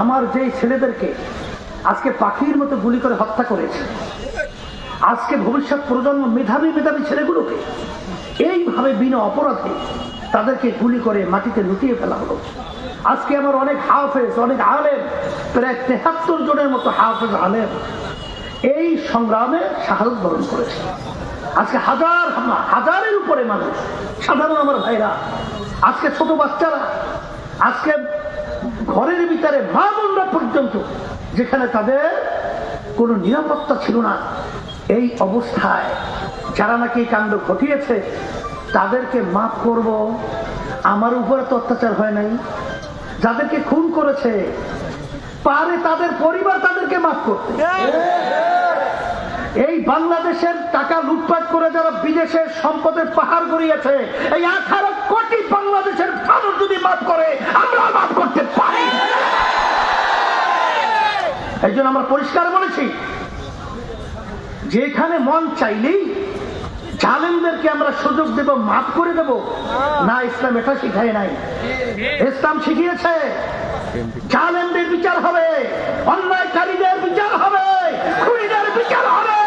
আমার যেই ছেলেদেরকে আজকে পাখির মতো গুলি করে হত্যা করেছে, আজকে ভবিষ্যৎ প্রজন্ম মেধাবী মেধাবী ছেলেগুলোকে এইভাবে বিনা অপরাধে তাদেরকে গুলি করে মাটিতে লুটিয়ে ফেলা হলো। আজকে আমার অনেক হাফেজ, অনেক আলেম, প্রায় তেহাত্তর জনের মতো হাফেজ, আলেম এই সংগ্রামে শাহাদত বরণ করেছে। আজকে হাজার হাজারের উপরে মানুষ, সাধারণ আমার ভাইরা, আজকে ছোট বাচ্চারা, আজকে ঘরের ভিতরে মা বোনরা পর্যন্ত, যেখানে তাদের কোনো নিরাপত্তা ছিল না। এই অবস্থায় যারা নাকি কাণ্ড ঘটিয়েছে, তাদেরকে মাফ করব। আমার উপরে তো অত্যাচার হয় নাই। যাদেরকে খুন করেছে, পারে তাদের পরিবার তাদেরকে মাফ করতে। এই বাংলাদেশের টাকা লুটপাট করে যারা বিদেশের সম্পদের পাহাড় গড়িয়েছে, এই আঠারো কোটি বাংলাদেশের মানুষ যদি মাফ করে আমরা মাফ করতে পারি। এই জন্য আমরা পরিষ্কার বলেছি, যেখানে মন চাইলেই জালেমদেরকে আমরা সুযোগ দেব, মাফ করে দেব। না, ইসলাম এটা শিখায় নাই। ইসলাম শিখিয়েছে, জালেমদের বিচার হবে, অন্যায়কারীদের বিচার হবে খুনিদের বিচার হবে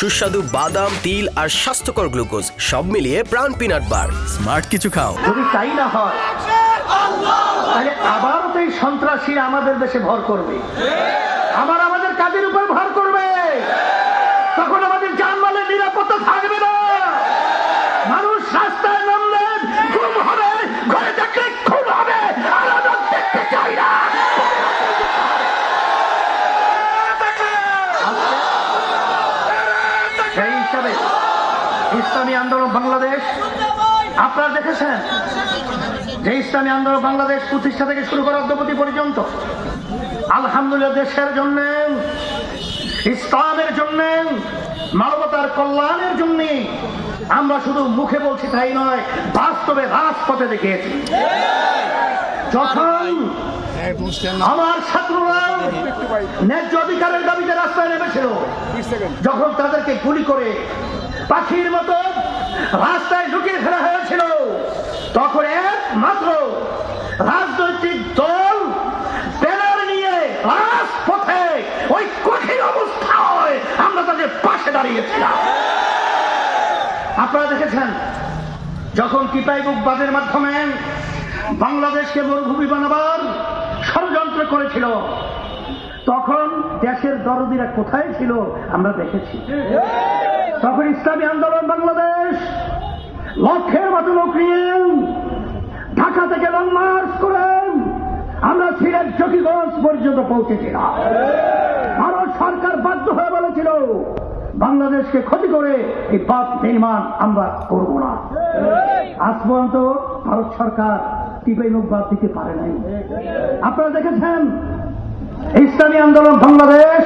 সুস্বাদু বাদাম তিল আর স্বাস্থ্যকর গ্লুকোজ সব মিলিয়ে প্রাণ পিনাট বার। স্মার্ট কিছু খাও। যদি তাই না হয় তাহলে আবারও তো এই সন্ত্রাসী আমাদের দেশে ভর করবে। আবার আমাদের কাজের উপর ভর করবে। তখন আমাদের জানমালের নিরাপত্তা থাকবে না। হিসাবে ইসলামী আন্দোলন বাংলাদেশ। আপনারা দেখেছেন যে ইসলামী আন্দোলন বাংলাদেশ প্রতিষ্ঠা থেকে শুরু করা অদ্যপতি পর্যন্ত আলহামদুলিল্লাহ দেশের জন্য ইসলামের জন্য মানবতার কল্যাণের জন্য আমরা শুধু মুখে বলছি তাই নয় বাস্তবে রাজপথে দেখিয়েছি। যখন আমার ছাত্ররা ন্যায্য অধিকারের দাবিতে রাস্তায় নেমেছিল যখন তাদেরকে গুলি করে পাখির মতো রাস্তায় ঢুকিয়ে ফেলা হয়েছিল, তখন একমাত্র রাজনৈতিক দল ব্যানার নিয়ে রাজপথে ওই কঠিন অবস্থায় আমরা তাদের পাশে দাঁড়িয়েছিলাম। আপনারা দেখেছেন, যখন টিপাই বুক বাদের মাধ্যমে বাংলাদেশকে মরুভূমি বানাবার ষড়যন্ত্র করেছিল, তখন দেশের দরদিরা কোথায় ছিল আমরা দেখেছি। তখন ইসলামী আন্দোলন বাংলাদেশ লক্ষের মতো লোক ঢাকা থেকে লং মার্চ করেন আমরা সিলেট জকিগঞ্জ পর্যন্ত পৌঁছেছিলাম। ভারত সরকার বাধ্য হয়ে বলেছিল, বাংলাদেশকে ক্ষতি করে এই বাদ নির্মাণ আমরা করব না। আজ পর্যন্ত ভারত সরকার টিপাই মুখ বাদ দিতে পারে নাই। আপনারা দেখেছেন ইসলামী আন্দোলন বাংলাদেশ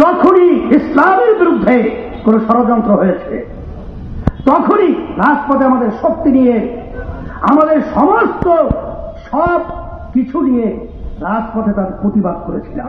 যখনই ইসলামের বিরুদ্ধে কোন ষড়যন্ত্র হয়েছে, তখনই রাজপথে আমাদের শক্তি নিয়ে, আমাদের সমস্ত সব কিছু নিয়ে রাজপথে তার প্রতিবাদ করেছিলাম।